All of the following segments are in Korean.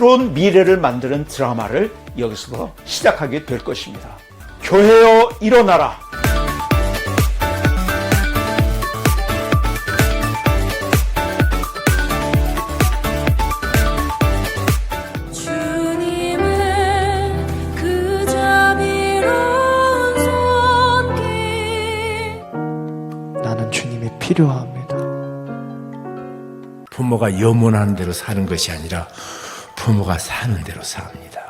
새로운 미래를 만드는 드라마를 여기서 시작하게 될 것입니다. 교회여 일어나라. 주님의 그 자비로운 손길 나는 주님이 필요합니다. 부모가 염원하는 대로 사는 것이 아니라 부모가 사는 대로 삽니다.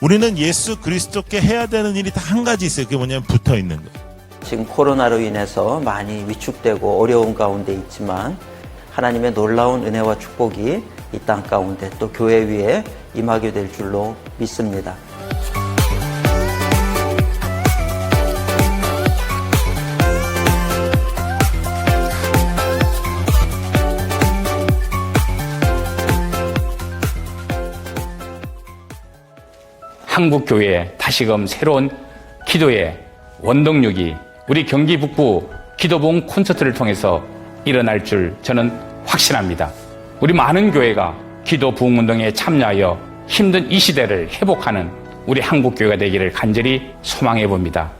우리는 예수 그리스도께 해야 되는 일이 다한 가지 있어요. 그게 뭐냐면 붙어 있는 거. 지금 코로나로 인해서 많이 위축되고 어려운 가운데 있지만 하나님의 놀라운 은혜와 축복이 이 땅 가운데 또 교회 위에 임하게 될 줄로 믿습니다. 한국교회 다시금 새로운 기도의 원동력이 우리 경기 북부 기도봉 콘서트를 통해서 일어날 줄 저는 확신합니다. 우리 많은 교회가 기도 부흥운동에 참여하여 힘든 이 시대를 회복하는 우리 한국교회가 되기를 간절히 소망해 봅니다.